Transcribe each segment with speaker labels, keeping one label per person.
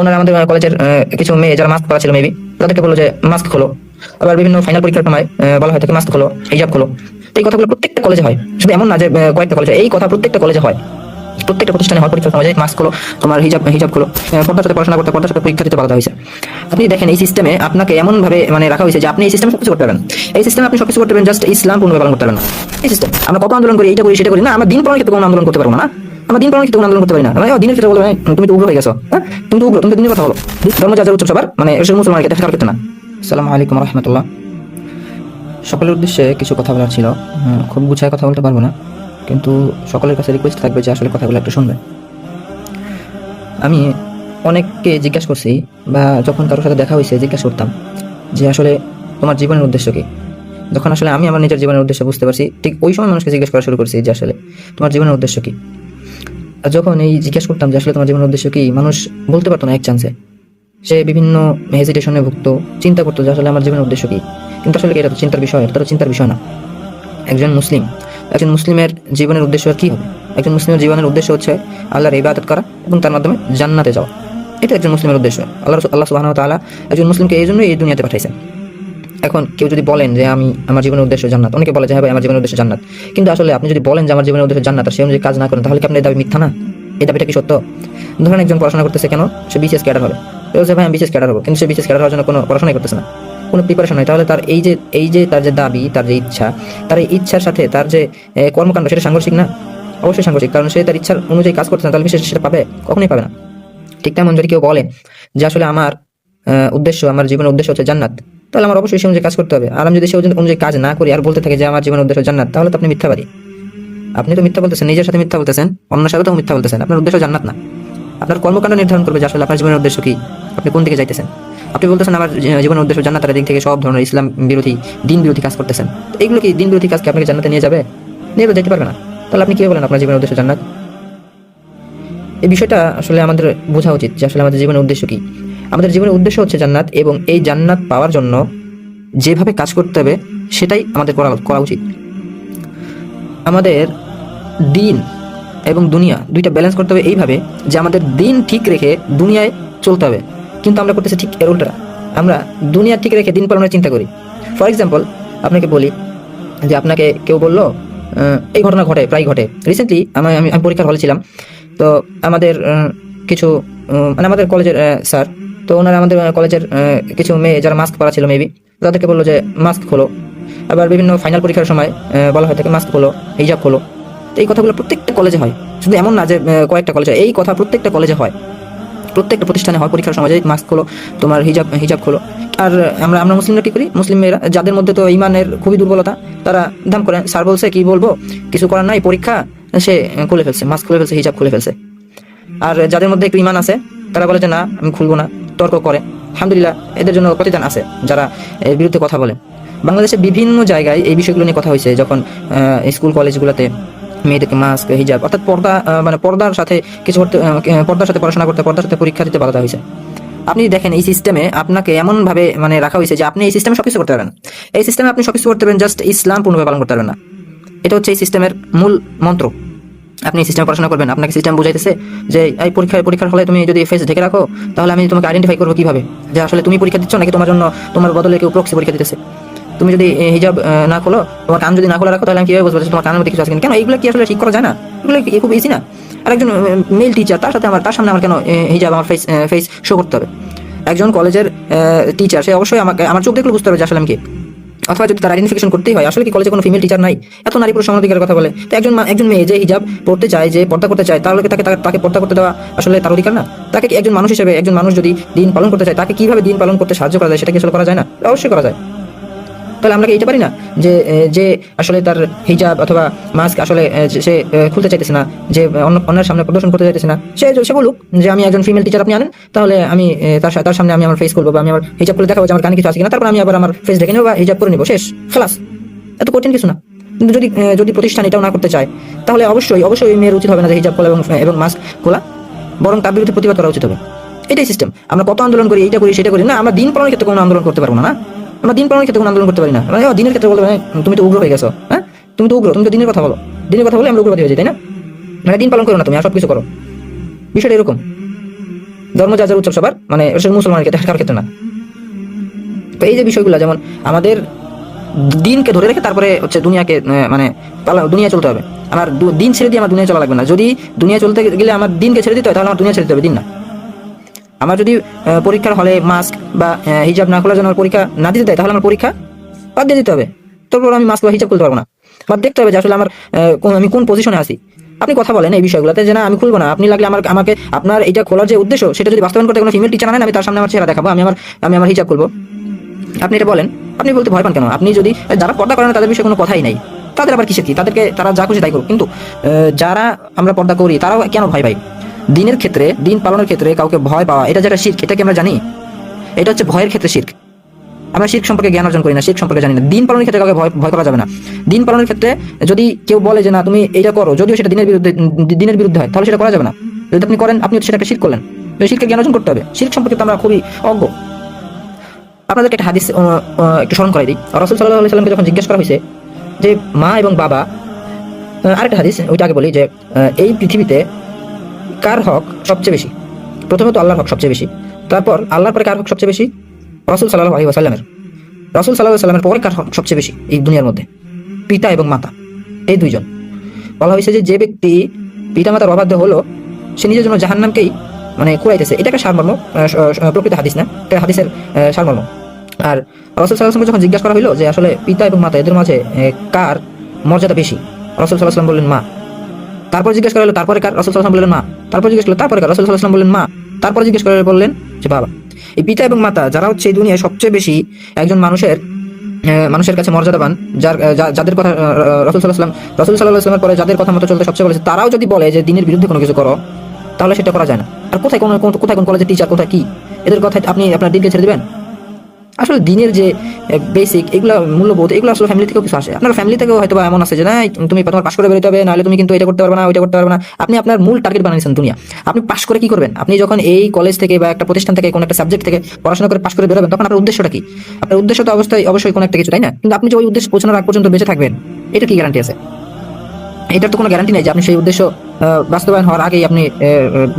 Speaker 1: ওনারা আমাদের কলেজের কিছু মেয়ে যারা মাস্ক পরা ছিল মেবি তাদেরকে বলল যে মাস্ক খোলো। আবার বিভিন্ন ফাইনাল পরীক্ষার সময় বলা হয় মাস্ক খোলো হিজাব খোলো। এই কথাগুলো প্রত্যেকটা কলেজে হয়। শুধু এমন না যে কয়েকটা কলেজে এই কথা প্রত্যেকটা কলেজে হয়। প্রত্যেকটা প্রতিষ্ঠানে হয় পরীক্ষার সময় মাস্ক খোলো, তোমার হিজাব হিজাব খোলো। পর্দার সাথে পড়াশোনা করতে পর্দার সাথে পরীক্ষা দিতে বাধা হয়েছে। আপনি দেখেন, এই সিস্টেমে আপনাকে এমন ভাবে মানে রাখা হয়েছে যে, আপনি এই সিস্টেমে সবকিছু করতে পারবেন। এই সিস্টেমে আপনি সবকিছু করতে পারবেন জাস্ট ইসলাম পূর্ণ পালন করতে পারবেন। না এই সিস্টেম আমরা কত আন্দোলন করি, এইটা করি, সেটা করি, না, আমরা দিন পালনের ক্ষেত্রে কোনো আন্দোলন করতে পারব না? আমরা দিন কোনো আন্দোলন করতে পারি না। মানে দিনের ক্ষেত্রে বলবে "এই, তুমি তো উগ্র হয়ে গেছো। হ্যাঁ তুমি তো উগ্র তুমি দিনের কথা বলো। ধর্ম যাচার উৎসব সবার মানে এসব মুসলমানকে দেখা করতে না। আসসালামু আলাইকুম রহমতুল্লাহ। সকলের উদ্দেশ্যে কিছু কথা বলার ছিল। খুব গুছায় কথা বলতে পারব না। কিন্তু সকলের কাছে রিকোয়েস্ট থাকবে যে আসলে কথাগুলো একটু শুনবে। আমি অনেককে জিজ্ঞাসা করছি বা যখন কারোর সাথে দেখা হয়েছে জিজ্ঞাসা করতাম যে আসলে তোমার জীবনের উদ্দেশ্য কি? যখন আসলে আমি আমার নিজের জীবনের উদ্দেশ্য বুঝতে পারছি ঠিক ওই সময় মানুষকে জিজ্ঞেস করা শুরু করছি যে আসলে তোমার জীবনের উদ্দেশ্য কি? যখন এই জিজ্ঞেস করতাম যে আসলে তোমার জীবনের উদ্দেশ্য কি, মানুষ বলতে পারতো না এক চান্সে সে বিভিন্ন হেজিটেশনে ভুগতো, চিন্তা করতো যে আসলে আমার জীবনের উদ্দেশ্য কি। কিন্তু আসলে এটা তো চিন্তার বিষয়, এটা তো চিন্তার বিষয় না। একজন মুসলিম, একজন মুসলিমের জীবনের উদ্দেশ্য কি হবে? একজন মুসলিমের জীবনের উদ্দেশ্য হচ্ছে আল্লাহর ইবাদত করা এবং তার মাধ্যমে জান্নাতে যাওয়া। এটা একজন মুসলিমের উদ্দেশ্য। আল্লাহ আল্লাহ সুবাহ তাআলা একজন মুসলিমকে এই জন্যই এই দুনিয়াতে পাঠাইছেন। এখন কেউ যদি বলেন যে আমি, আমার জীবনের উদ্দেশ্য জান্নাত, অনেকে বলে যে হ্যাঁ ভাই, আমার জীবনের উদ্দেশ্য জান্নাত। কিন্তু আসলে আপনি যদি বলেন যে আমার জীবনের উদ্দেশ্য জান্নাত, আর সে অনুযায়ী কাজ না করেন, তাহলে কি আপনার দাবি মিথ্যা না? এই দাবিটা কি সত্য? ধরেন একজন পড়াশোনা করতেছে কেন? সে বিশেষ ক্যাডার হবে। বলছে, ভাই, আমি বিশেষ ক্যাডার হব। কিন্তু সে বিশেষ ক্যাডার হওয়ার জন্য কোনো পড়াশোনাই করতেছে না। কোনো প্রিপারেশন নাই। তাহলে তার এই যে এই যে তার যে দাবি, তার যে ইচ্ছা, তার এই ইচ্ছার সাথে তার যে কর্মকাণ্ড, সেটা সাংঘর্ষিক না? অবশ্যই সাংঘর্ষিক। কারণ সে তার ইচ্ছার অনুযায়ী কাজ করতে না, তাহলে সে সেটা পাবে? কখনোই পাবে না। ঠিক তেমন যদি কেউ বলে যে আসলে আমার উদ্দেশ্য, আমার জীবনের উদ্দেশ্য হচ্ছে জান্নাত তাহলে আমার অবশ্যই সে অনুযায়ী কাজ করতে হবে। আর আমি যদি সে অনুযায়ী কাজ না করি আর বলতে থাকে যে আমার জীবনের উদ্দেশ্য জান্নাত, তাহলে তো আপনি মিথ্যাবাদী আপনি তো মিথ্যা বলতেছেন, নিজের সাথে মিথ্যা বলতেছেন, অন্যের সাথে তো মিথ্যা বলতেছেন। আপনার উদ্দেশ্য জান্নাত না। আপনার কর্মকাণ্ড নির্ধারণ করবে যে আসলে আপনার জীবনের উদ্দেশ্য কি, আপনি কোন দিকে যাইতেছেন? আপনি বলতেছেন আমার জীবনের উদ্দেশ্য জান্নাতের দিক থেকে সব ধরনের ইসলাম বিরোধী, দিন বিরোধী কাজ করতেছেন। এইগুলো কি দিন বিরোধী কাজকে আপনাকে জান্নাতে নিয়ে যাবে? নিয়ে যেতে পারবে না। তাহলে আপনি কি বলেন আপনার জীবনের উদ্দেশ্য জান্নাত? এই বিষয়টা আসলে আমাদের বোঝা উচিত যে আসলে আমাদের জীবনের উদ্দেশ্য কি। আমাদের জীবনের উদ্দেশ্য হচ্ছে জান্নাত এবং এই জান্নাত পাওয়ার জন্য যেভাবে কাজ করতে হবে, সেটাই আমাদের করা করা উচিত। আমাদের দিন এবং দুনিয়া দুইটা ব্যালেন্স করতে হবে এইভাবে যে আমাদের দিন ঠিক রেখে দুনিয়ায় চলতে হবে। কিন্তু আমরা করতেছি ঠিক এর উল্টা আমরা দুনিয়া ঠিক রেখে দিন পালনের চিন্তা করি। ফর এক্সাম্পল আপনাকে বলি যে আপনাকে কেউ বলল এই ঘটনা ঘটে, প্রায় ঘটে। রিসেন্টলি আমি আমি পরীক্ষার হলে ছিলাম। তো আমাদের কিছু মানে আমাদের কলেজের স্যার তো ওনারা আমাদের কলেজের কিছু মেয়ে যারা মাস্ক পরা ছিল মেবি তাদেরকে বলল যে মাস্ক খোলো। আবার বিভিন্ন ফাইনাল পরীক্ষার সময় বলা হয় তাকে মাস্ক খোলো হিজাব খোলো। তো এই কথাগুলো প্রত্যেকটা কলেজে হয়। শুধু এমন না যে কয়েকটা কলেজে এই কথা প্রত্যেকটা কলেজে হয়। প্রত্যেকটা প্রতিষ্ঠানে হয় পরীক্ষার সময় যে মাস্ক খোলো, তোমার হিজাব হিজাব খোলো। আর আমরা আমরা মুসলিমরা কি করি? মুসলিম মেয়েরা, যাদের মধ্যে তো ইমানের খুবই দুর্বলতা, তারা দাম করে স্যার বলছে, কি বলব? কিছু করার নাই, পরীক্ষা? সে খুলে ফেলছে মাস্ক খুলে ফেলছে হিজাব খুলে ফেলছে। আর যাদের মধ্যে একটু ইমান আছে, তারা বলে যে, না, আমি খুলবো না। তর্ক করে। আলহামদুলিল্লাহ, এদের জন্য প্রতিদান আছে, যারা এর বিরুদ্ধে কথা বলে। বাংলাদেশে বিভিন্ন জায়গায় এই বিষয়গুলো নিয়ে কথা হয়েছে, যখন স্কুল কলেজগুলোতে মেয়েদেরকে মাস্ক হিজাব অর্থাৎ পর্দা মানে পর্দার সাথে কিছু করতে পর্দার সাথে পড়াশোনা করতে, পর্দার সাথে পরীক্ষা দিতে বাধা হয়েছে। আপনি দেখেন এই সিস্টেমে আপনাকে এমনভাবে মানে রাখা হয়েছে যে আপনি এই সিস্টেমে সবকিছু করতে পারবেন। এই সিস্টেমে আপনি সবকিছু করতে পারবেন জাস্ট ইসলাম পূর্ণভাবে পালন করতে পারবেন না। এটা হচ্ছে এই সিস্টেমের মূল মন্ত্র। আপনি সিস্টেম পড়াশোনা করবেন, আপনাকে সিস্টেম বুঝাইতেছে যে, এই পরীক্ষায় পরীক্ষার হলে তুমি যদি ফেস ঢেকে রাখো, তাহলে আমি তোমাকে আইডেন্টিফাই করব কীভাবে? যে আসলে তুমি পরীক্ষা দিচ্ছ নাকি তোমার জন্য, তোমার বদলে কেউ প্রক্সি পরীক্ষা দিতেছে? তুমি যদি হিজাব না খোলো, তোমার কান যদি না খোলা রাখো, তাহলে আমি কীভাবে বুঝব তোমার কানের মধ্যে কিছু আছে কেন? এইগুলো কি আসলে ঠিক করা যায় না? এগুলো কি খুব ইজি না? আর একজন মেল টিচার তার সাথে আমার, তার সামনে আমার কেন হিজাব আমার ফেস ফেস শো করতে হবে? একজন কলেজের টিচার সে অবশ্যই আমাকে, আমার চোখ দেখলে বুঝতে হবে যে আসলে আমি কি। অথবা যদি তার আইডেন্টিফিকেশন করতেই হয়, আসলে কি কলেজে কোনো ফিমেল টিচার নাই? এত নারী পুরুষ সমানাধিকারের কথা বলে। তো একজন একজন মেয়ে যে হিজাব পড়তে চায়, যে পর্দা করতে চায়, তাহলে তাকে তাকে- পর্দা করতে দেওয়া আসলে তার অধিকার না। তাকে একজন মানুষ হিসেবে, একজন মানুষ যদি দিন পালন করতে চায়, তাকে কীভাবে দিন পালন করতে সাহায্য করা যায়, সেটা কি আসলে করা যায় না? অবশ্যই করা যায়। তাহলে আমরা কি এইটা পারি না? যে যে আসলে তার হিজাব অথবা মাস্ক আসলে সে খুলতে চাইতেছে না, যে অন্য, অন্যের সামনে প্রদর্শন করতে চাইতেছে না, সে সে বলুক যে আমি একজন ফিমেল টিচার আপনি আনেন, তাহলে আমি তার তার সামনে আমি আমার ফেস করব বা আমি আমার হিজাব করে দেখাবো যে আমার কানে কিছু আছে কিনা, তারপর আমি আবার আমার ফেস দেখে নেব বা হিজাব করে নেব, শেষ, খালাস। এত কঠিন কিছু না। কিন্তু যদি যদি প্রতিষ্ঠান এটাও না করতে চায়, তাহলে অবশ্যই অবশ্যই মেয়ের উচিত হবে না যে হিজাব খোলা এবং এবং মাস্ক খোলা, বরং তার বিরুদ্ধে প্রতিবাদ করা উচিত হবে। এটাই সিস্টেম আমরা কত আন্দোলন করি, এইটা করি, সেটা করি, না, আমরা দিন পালনের ক্ষেত্রে কোনো আন্দোলন করতে পারব না? আমরা দিন পালনের ক্ষেত্রে কোনো আন্দোলন করতে পারি না। মানে ও দিনের ক্ষেত্রে বলতে পারি, তুমি তো উগ্র হয়ে গেছো হ্যাঁ? তুমি তো উগ্র তুমি তো দিনের কথা বলো। দিনের কথা বলে আমরা উগ্রবাদী হয়ে যাই তাই না? মানে দিন পালন করো না তুমি আর সব কিছু করো। বিষয়টা এরকম। ধর্ম যার যার উৎসব সবার মানে মুসলমানের ক্ষেত্রে কারোর ক্ষেত্রে না। তো এই যে বিষয়গুলো যেমন আমাদের দিনকে ধরে রেখে তারপরে হচ্ছে দুনিয়াকে মানে দুনিয়া চলতে হবে। আমার দিন ছেড়ে দিয়ে আমার দুনিয়া চলা লাগবে না। যদি দুনিয়া চলতে গেলে আমার দিনকে ছেড়ে দিতে হয় তাহলে আমার দুনিয়া ছেড়ে দিতে হবে দিন না। আমার যদি পরীক্ষার হলে মাস্ক বা হিজাব না খোলার জন্য পরীক্ষা না দিতে দেয়, তাহলে আমার পরীক্ষা বাদ দিয়ে দিতে হবে। তারপর আমি মাস্ক বা হিজাব খুলতে পারব না। বা দেখতে হবে যে আসলে আমার আমি কোন পজিশনে আছি। আপনি কথা বলেন এই বিষয়গুলোতে যে না, আমি খুলবো না। আপনি লাগলে আমার আমাকে আপনার এটা খোলার যে উদ্দেশ্য, সেটা যদি বাস্তবায়ন করতে কোনো ফিমেল টিচার আনেন, আমি তার সামনে আমার চেহারা দেখাবো, আমি আমার আমি আমার হিজাব খুলবো। আপনি এটা বলেন, আপনি বলতে ভয় পান কেন? আপনি যদি, যারা পর্দা করেন তাদের বিষয়ে কোনো কথাই নাই। তাদের আবার কিসের কি? তাদেরকে তারা যা খুশি তাই করুক। কিন্তু যারা আমরা পর্দা করি, তারাও কেন ভয় পাই দিনের ক্ষেত্রে, দিন পালনের ক্ষেত্রে কাউকে ভয় পাওয়া, এটা যেটা শির্ক, এটা কি আমরা জানি? এটা হচ্ছে ভয়ের ক্ষেত্রে শির্ক। আমরা শিখ সম্পর্কে জ্ঞান অর্জন করি না, শির্ক সম্পর্কে জানি না। দিন পালনের ক্ষেত্রে কাউকে ভয় ভয় করা যাবে না। দিন পালনের ক্ষেত্রে যদি কেউ বলে যে, না, তুমি এটা করো যদিও সেটা দিনের বিরুদ্ধে দিনের বিরুদ্ধে হয়, তাহলে সেটা করা যাবে না। যদি আপনি করেন আপনি সেটা একটা শির্ক করলেন। শিরকে জ্ঞান অর্জন করতে হবে। শির্ক সম্পর্কে তো আমরা খুবই অজ্ঞ। আপনাদেরকে একটা হাদিস একটু স্মরণ করাই দিই। রসুল সাল্লাহ সাল্লামকে যখন জিজ্ঞেস করা হয়েছে যে, মা এবং বাবা আরেকটা হাদিস, ওইটা আগে বলি যে এই পৃথিবীতে কার হক সবচেয়ে বেশি? প্রথমে তো আল্লাহর হক সবচেয়ে বেশি। তারপর আল্লাহর পরে কার হক সবচেয়ে বেশি? রসুল সাল্লাহ আলী রসুল সাল্লাহ সাল্লামের পরে কার হক সবচেয়ে বেশি এই দুনিয়ার মধ্যে? পিতা এবং মাতা। এই দুইজন। বলা হয়েছে যে যে ব্যক্তি পিতা মাতার অবাধ্য হলো, সে নিজের জন্য জাহান্নামকেই মানে কুড়াইতেছে। এটা একটা সারমর্ম প্রকৃত হাদিস না। এটা হাদিসের সারমর্ম। আর রসুল সাল্লাহামকে যখন জিজ্ঞাসা করা হলো যে, আসলে পিতা এবং মাতা এদের মাঝে কার মর্যাদা বেশি? রসুল সাল্লাহাম বললেন, মা। তারপর জিজ্ঞেস করা হলো, তারপরে কার? রসুল সাল্লাম বললেন মা। তারপর জিজ্ঞেস করল, তারপরে কার? রসুল সাল্লাম বললেন মা। তারপরে জিজ্ঞেস করে বললেন যে, বাবা, এই পিতা এবং মাতা যারা হচ্ছে এই দুনিয়ায় সবচেয়ে বেশি একজন মানুষের মানুষের কাছে মর্যাদাবান, যার যাদের কথা রসুল সাল্লাহাম রসুল সাল্লাহ আসলামের পরে যাদের কথা মতো চলতে সবচেয়ে বলেছে, তারাও যদি বলে যে, দিনের বিরুদ্ধে কোনো কিছু করো, তাহলে সেটা করা যায় না। আর কোথায় কোন কোথায় কোন কলেজের টিচার কোথায় কি? এদের কথায় আপনি আপনার দিনকে ছেড়ে দিবেন? আসলে দিনের যে বেসিক এগুলো মূল্যবোধ, এগুলো আসলে ফ্যামিলি থেকেও কিছু আসে। আপনার ফ্যামিলি থেকেও হয়তো এমন আছে যে, না তুমি তোমার পাশ করে বেরোতে হবে, নাহলে তুমি কিন্তু এটা করতে পারবে না, ওইটা করতে পারবে না। আপনি আপনার মূল টার্গেট বানিয়েছেন দুনিয়া। আপনি পাশ করে কি করবেন? আপনি যখন এই কলেজ থেকে বা একটা প্রতিষ্ঠান থেকে, কোনো একটা সাবজেক্ট থেকে পড়াশোনা করে পাশ করে বেরোবেন, তখন আপনার উদ্দেশ্যটা কি? আপনার উদ্দেশ্য তো অবশ্যই অবশ্যই কোনো একটা কিছু, তাই না? কিন্তু আপনি যে ওই উদ্দেশ্য পৌঁছানোর আগ পর্যন্ত বেঁচে থাকবেন, এটা কি গ্যারান্টি আছে? এটার তো কোনো গ্যারান্টি নেই যে আপনি সেই উদ্দেশ্য বাস্তবায়ন হওয়ার আগেই আপনি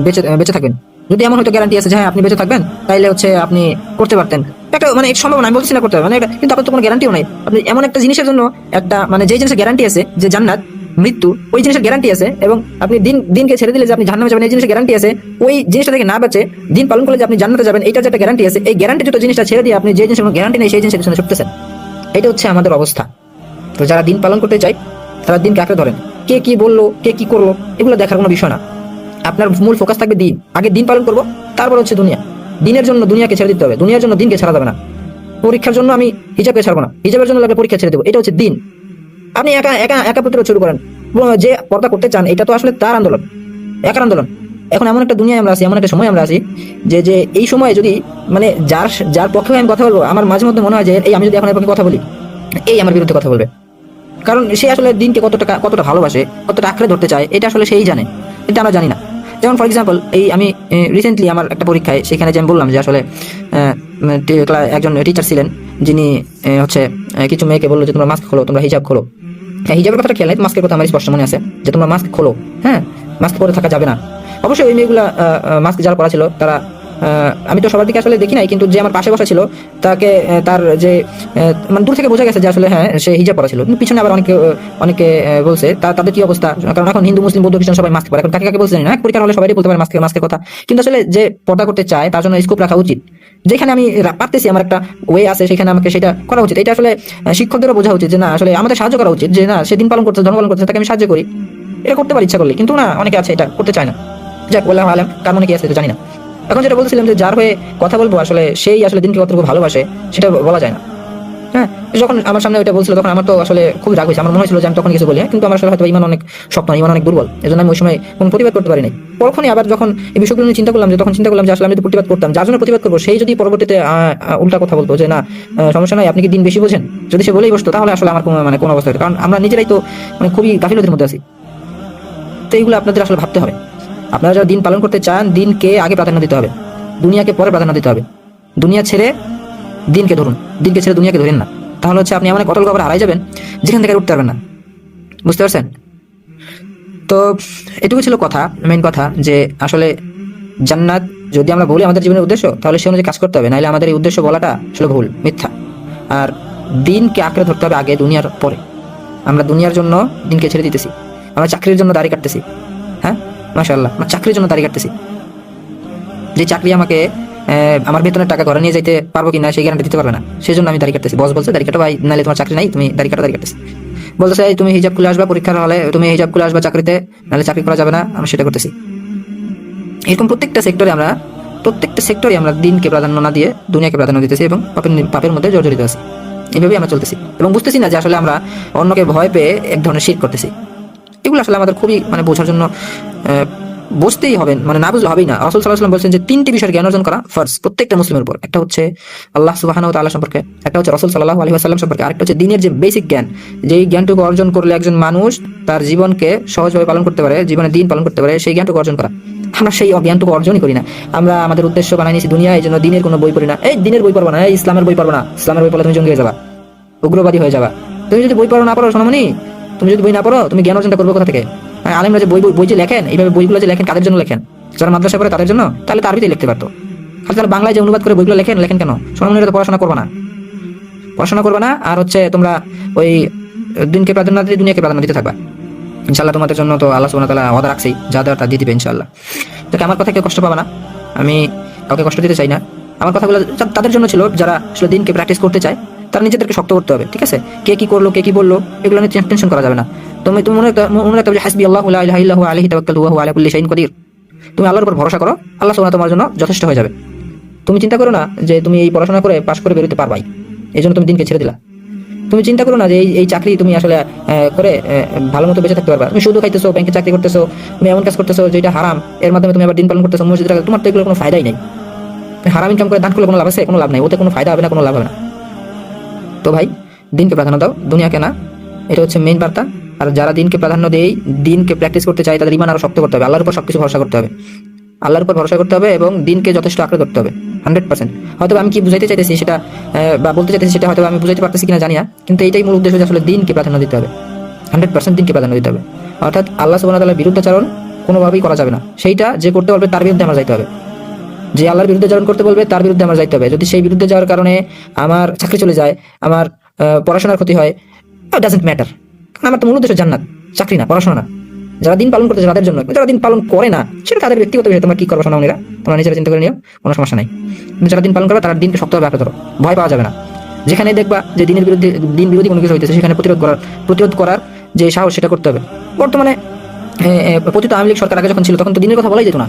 Speaker 1: বেঁচে বেঁচে থাকবেন। যদি এমন হয়তো গ্যারান্টি আছে যে হ্যাঁ আপনি বেঁচে থাকবেন, তাইলে হচ্ছে আপনি করতে পারতেন। একটা মানে সম্ভব আমি বলছি না করতে হবে মানে এটা- কিন্তু আপনার তো কোনো গ্যারান্টিও নাই। আপনি এমন একটা জিনিসের জন্য একটা মানে যে জিনিসের গ্যারান্টি আছে, যে জান্নাত, মৃত্যু, ওই জিনিসের গ্যারান্টি আছে এবং আপনি দিন, দিনকে ছেড়ে দিলে যে আপনি জান্নাতে যাবেন, এই জিনিসের গ্যারান্টি আছে, ওই জিনিসটা থেকে না বাঁচে, দিন পালন করলে যে আপনি জান্নাতে যাবেন, এইটার যে একটা গ্যারান্টি আছে, এই গ্যারান্টি যত জিনিসটা ছেড়ে দিয়ে আপনি যে জিনিসের কোনো গ্যারান্টি নেই, সেই জিনিসের পিছনে ছুটতেছেন। এটা হচ্ছে আমাদের অবস্থা। তো যারা দিন পালন করতে চায়, তারা দিনকে আঁকড়ে ধরেন। কে কি বলল, কে কি করল, এগুলো দেখার কোনো বিষয় না। আপনার মূল ফোকাস থাকবে দিন। আগে দিন পালন করব, তারপর হচ্ছে দুনিয়া। দিনের জন্য দুনিয়াকে ছেড়ে দিতে হবে। দুনিয়ার জন্য দিনকে ছাড়া যাবে না। পরীক্ষার জন্য আমি হিজাবকে ছাড়বো না। হিজাবের জন্য লাগবে পরীক্ষা ছেড়ে দেবো। এটা হচ্ছে দিন। আপনি একা একা একা প্রতিরোধ শুরু করেন। যে পর্দা করতে চান, এটা তো আসলে তার আন্দোলন। একার আন্দোলন। এখন এমন একটা দুনিয়ায় আমরা আছি, এমন একটা সময় আমরা আছি যে যে এই সময়ে যদি মানে যার যার পক্ষে আমি কথা বলব, আমার মাঝে মধ্যে মনে হয় যে, এই আমি যদি এখন পক্ষে কথা বলি, এই আমার বিরুদ্ধে কথা বলবে। কারণ সে আসলে দিনকে কতটা কতটা ভালোবাসে, কতটা আঁকড়ে ধরতে চায়, এটা আসলে সেই জানে। এটা আমরা জানি না। যেমন ফর এক্সাম্পল এই আমি রিসেন্টলি আমার একটা পরীক্ষায় সেখানে যে আমি বললাম যে আসলে একজন টিচার ছিলেন, যিনি হচ্ছে কিছু মেয়েকে বলল যে তোমরা মাস্ক খোলো, তোমরা হিজাব খোলো। হ্যাঁ হিজাবের কথাটা খেয়াল নাই মাস্কের কথা আমার স্পষ্ট মনে আছে, যে তোমরা মাস্ক খোলো। হ্যাঁ মাস্ক পরে থাকা যাবে না। অবশ্যই ওই মেয়েগুলা মাস্ক যারা পরা ছিল, তারা আমি তো সবার দিকে আসলে দেখি নাই, কিন্তু যে আমার পাশে বসা ছিল, তাকে তার যে মানে দূর থেকে বোঝা গেছে যে আসলে হ্যাঁ সে হিজাব পরা ছিল। পিছনে আবার অনেকে অনেকে বলছে, তা, তাদের কি অবস্থা? কারণ এখন হিন্দু, মুসলিম, বৌদ্ধ, খ্রিস্টান সবাই মাস্ক পরে। এখন কাকে কাকে বলছে না পরীক্ষার হলে সবাই বলতে পারে মাস্কের মাস্কের কথা। কিন্তু আসলে যে পর্দা করতে চায়, তার জন্য স্কোপ রাখা উচিত। যেখানে আমি পারতেছি, আমার একটা ওয়ে আছে, সেখানে আমাকে সেটা করা উচিত। এটা আসলে শিক্ষকদেরও বোঝা উচিত যে না, আসলে আমাদের সাহায্য করা উচিত যে না, সে দিন পালন করতে ধর্ম পালন করতে তাকে আমি সাহায্য করি। এটা করতে পারি ইচ্ছা করলে, কিন্তু না, অনেকে আছে এটা করতে চায় না। যাক বললাম আলাম, কার মনে কি আছে জানি না। এখন যেটা বলছিলাম যে যার হয়ে কথা বলব, আসলে সেই আসলে দিনকে কতটুকু ভালোবাসে, সেটা বলা যায় না। হ্যাঁ? যখন আমার সামনে ওইটা বলছিল, তখন আমার তো আসলে খুব রাগ হয়েছে। আমার মনে হয়েছিল যে আমি তখন কিছু বলি, কিন্তু আমার আসলে হয়তো ইমান অনেক শক্ত, ইমান অনেক দুর্বল। এই জন্য আমি ওই সময় কোনো প্রতিবাদ করতে পারিনি। তখনই আবার যখন এই বিষয়গুলো নিয়ে চিন্তা করলাম যে, তখন চিন্তা করলাম যে, আসলে আমি যদি প্রতিবাদ করতাম, যার জন্য প্রতিবাদ করব, সেই যদি পরবর্তীতে উল্টা কথা বলতো যে, না সমস্যা নাই, আপনি কি দিন বেশি বোঝেন? যদি সে বলেই বসতো, তাহলে আসলে আমার কোনো মানে কোনো অবস্থা। কারণ আমরা নিজেরাই তো মানে খুবই গাফিলতির মধ্যে আছি। তো এইগুলো আপনাদের আসলে ভাবতে হবে। আপনারা যারা দিন পালন করতে চান, দিনকে আগে প্রাধান্য দিতে হবে। দুনিয়াকে পরে প্রাধান্য দিতে হবে। দুনিয়া ছেড়ে দিনকে ধরুন। দিনকে ছেড়ে দুনিয়াকে ধরেন না। তাহলে হচ্ছে আপনি এমন এক অটল খবর হারাই যাবেন, যেখান থেকে উঠতে পারবেন না। বুঝতে পারছেন? তো এটুকু ছিল কথা মেন কথা, যে আসলে জান্নাত যদি আমরা বলি আমাদের জীবনের উদ্দেশ্য, তাহলে সে অনুযায়ী কাজ করতে হবে। নাহলে আমাদের এই উদ্দেশ্য বলাটা আসলে ভুল, মিথ্যা। আর দিনকে আঁকড়ে ধরতে হবে আগে, দুনিয়ার পরে। আমরা দুনিয়ার জন্য দিনকে ছেড়ে দিতেছি। আমরা চাকরির জন্য দাড়ি কাটতেছি। মাশাআল্লাহ, আমরা চাকরির জন্য দাড়ি কাটতেছি। যে চাকরি আমাকে আমার বেতনের টাকা ঘরে নিয়ে যেতে পারব কিনা সেই গ্যারান্টি দিতে পারবে না। সেই জন্য আমি দাড়ি কাটতেছি। বস বলছে দাড়ি কাটো ভাই, নাহলে তোমার চাকরি নাই, তুমি দাড়ি কাটো দাড়ি কাটতেছি। বলতেছে, এই, তুমি হিজাব খুলে আসবা পরীক্ষার হলে, তুমি হিজাব খুলে আসবা চাকরিতে, নাহলে চাকরি করা যাবে না, আমি সেটা করতেছি। এরকম প্রত্যেকটা সেক্টরে আমরা, প্রত্যেকটা সেক্টরে আমরা দিনকে প্রাধান্য না দিয়ে, দুনিয়াকে প্রাধান্য দিতেছি এবং পাপের পাপের মধ্যে জর্জরিত আছি। এইভাবেই আমরা চলতেছি। এবং বুঝতেছি না যে আসলে আমরা অন্যকে ভয় পেয়ে এক ধরনের শির করতেছি। এগুলো আসলে আমাদের খুবই মানে বোঝার জন্য বুঝতেই হবে মানে না বুঝলে হবেই না। রসুল সাল্লাহ সাল্লাম বলছেন যে, তিনটি বিষয়ের জ্ঞান অর্জন করা ফার্স্ট প্রত্যেকটা মুসলিমের উপর। একটা হচ্ছে আল্লাহ সুবাহান তাল্লাহ সম্পর্কে, একটা হচ্ছে রসুল সাল্লাহ আলহি আসাল্লাম সম্পর্কে, আরেকটা হচ্ছে দিনের যে বেসিক জ্ঞান, যেই জ্ঞানটুকু অর্জন করলে একজন মানুষ তার জীবনকে সহজভাবে পালন করতে পারে, জীবনে দিন পালন করতে পারে, সেই জ্ঞানটুকু অর্জন করা। আমরা সেই জ্ঞানটুকু অর্জনই করি না। আমরা আমাদের উদ্দেশ্য বানাই নিয়েছি দুনিয়া, এই জন্য দিনের কোনো বই পড়ি না। এই দিনের বই পড়ব না, এই ইসলামের বই পড়ব না। ইসলামের বই পড়লে তুমি জঙ্গি হয়ে যাবা, উগ্রবাদী হয়ে যাবা। তুমি যদি বই পড়ো না পড়ো, সোনামণি, তুমি যদি বই না পড়ো, তুমি জ্ঞান অর্জনটা করবে কোথা থেকে? আর আলিমরা যে বই বই- যে লেখেন, এইভাবে বইগুলো যে লেখেন, কাদের জন্য লেখেন? যারা মাদ্রাসা পড়ে তাদের জন্য? তাহলে তার ভিতরে লিখতে পারতো। খালি তারা বাংলায় যে অনুবাদ করে বইগুলো লেখেন লেখেন কেন? সোনামণিরা তো পড়াশোনা করবে না। পড়াশোনা করবে না, আর হচ্ছে তোমরা ওই দিনকে প্রাধান্য দিয়ে দুনিয়াকে প্রাধান্য দিতে থাকবা। ইনশাল্লাহ তোমাদের জন্য তো আল্লাহ ওয়া তাআলা ওয়াদা রাখছেই, যা দেওয়ার তা দিয়ে দিবে ইনশাল্লাহ তোকে আমার কথা কেউ কষ্ট পাবে না। আমি কাউকে কষ্ট দিতে চাই না। আমার কথাগুলো তাদের জন্য ছিল, যারা আসলে দিনকে প্র্যাকটিস করতে চায় তারা নিজেদেরকে শক্ত করতে হবে, ঠিক আছে? কে কি করল, কে কি বলল, এগুলো নিয়ে টেনশন করা যাবে না। তুমি তুমি মনে রাখতে- হবে হাসবি আল্লাহ লা ইলাহা ইল্লাহু আলাইহি আলা কুল্লি শাইইন কাদির। তুমি আল্লাহর উপর ভরসা করো, আল্লাহ সুবহানাহু তোমার জন্য যথেষ্ট হয়ে যাবে। তুমি চিন্তা করো না যে, তুমি এই পড়াশোনা করে পাশ করে বেরোতে পারবাই। এই জন্য তুমি দিনকে ছেড়ে দিলা। তুমি চিন্তা করো না যে, এই এই চাকরি তুমি আসলে করে ভালো মতো বেঁচে থাকতে পারবা। তুমি শুধু খাইতেছো, ব্যাংকে চাকরি করতেছো, তুমি এমন কাজ করতেছো যেটা হারাম। এর মাধ্যমে তুমি আবার দিন পালন করতেছো মসজিদ তোমার তো এগুলো কোনো ফায়দাই নেই। হারাম ইনকাম করে দান করলে কোনো লাভ আছে? কোনো লাভ নাই। ওতে কোনো ফায়দা হবে না, কোনো লাভ হবে না। তো ভাই, দিনকে প্রাধান্য দাও দুনিয়াকে না এটা হচ্ছে মেইন বার্তা। আর যারা দিনকে প্রাধান্য দেয় দিনকে প্র্যাকটিস করতে চায়, তাদের ইমান আরও শক্ত করতে হবে। আল্লাহর উপর সবকিছু ভরসা করতে হবে। আল্লাহর উপর ভরসা করতে হবে এবং দিনকে যথেষ্ট আঁকড়ে ধরতে হবে। হান্ড্রেড পার্সেন্ট হয়তো আমি কি বুঝাইতে চাইতেছি সেটা বা বলতে চাইতেছি সেটা হয়তো আমি বুঝাইতে পারতেছি কিনা জানি না, কিন্তু এইটাই মূল উদ্দেশ্য যে আসলে দিনকে প্রাধান্য দিতে হবে। হান্ড্রেড পার্সেন্ট দিনকে প্রাধান্য দিতে হবে। অর্থাৎ আল্লাহ সুবাহ তাল্লাহ বিরুদ্ধাচরণ কোনোভাবেই করা যাবে না। সেইটা যে করতে পারবে তার বিরুদ্ধে আমরা যাইতে হবে। যে আল্লাহর বিরুদ্ধে চারণ করতে বলবে, তার বিরুদ্ধে আমার যাইতে হবে। যদি সেই বিরুদ্ধে যাওয়ার কারণে আমার চাকরি চলে যায়, আমার পড়াশোনার ক্ষতি হয় ডাজেন্ট ম্যাটার আমার তো মূল উদ্দেশ্য জান্নাত, চাকরি না, পড়াশোনা না। যারা দিন পালন করতে তাদের জন্য, যারা দিন পালন করে না, সেটা তাদের ব্যক্তিগত বিষয়, তোমরা কি করব সোনামণিরা তোমরা নিজেরা চিন্তা করে নিও, কোনো সমস্যা নাই। কিন্তু যারা দিন পালন করবে তারা দিনকে শক্তভাবে আঁকড়ে ধরো। ভয় পাওয়া যাবে না। যেখানে দেখবা যে দিনের বিরুদ্ধে, দিন বিরোধী কোনো কিছু হইতেছে, সেখানে প্রতিরোধ করার প্রতিরোধ করার যে সাহস, সেটা করতে হবে। বর্তমানে পতিত আওয়ামী লীগ সরকার আগে যখন ছিল, তখন তো দিনের কথা বলাই যেত না।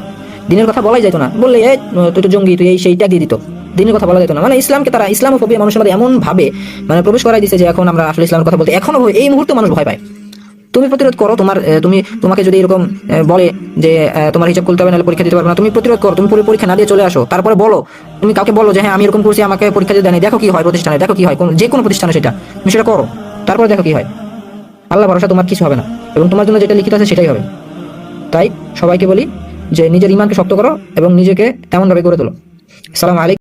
Speaker 1: দিনের কথা বলাই যেত না। বললে এই তুই তো জঙ্গি, তুই এই সেইটা দিয়ে দিত। দিনের কথা বলা যেত না। মানে ইসলামকে তারা, ইসলামোফোবিয়া মানুষের মধ্যে এমন ভাবে মানে প্রবেশ করাই দিছে যে এখন আমরা আসলে ইসলামের কথা বলতে, এখনও এই মুহূর্তে মানুষ ভয় পায়। তুমি প্রতিরোধ করো, তোমার তুমি, তোমাকে যদি এরকম বলে যে তোমার হিসাব করতে হবে, নাহলে পরীক্ষা দিতে পারবে না, তুমি প্রতিরোধ করো, তুমি পুরো, পরীক্ষা না দিয়ে চলে আসো। তারপরে বলো, তুমি কাউকে বলো যে হ্যাঁ আমি এরকম করছি, আমাকে পরীক্ষা দিয়ে দেয়নি। দেখো কি হয় প্রতিষ্ঠানে, দেখো কি হয় যে কোনো প্রতিষ্ঠানে সেটা। তুমি সেটা করো, তারপরে দেখো কি হয়। আল্লাহ ভরসা তোমার কিছু হবে না। এবং তোমার জন্য যেটা লিখিত আছে সেটাই হবে। তাই সবাইকে বলি যে নিজের ইমানকে শক্ত করো এবং নিজেকে তেমনভাবে গড়ে তোলো। সালাম আলাইকুম।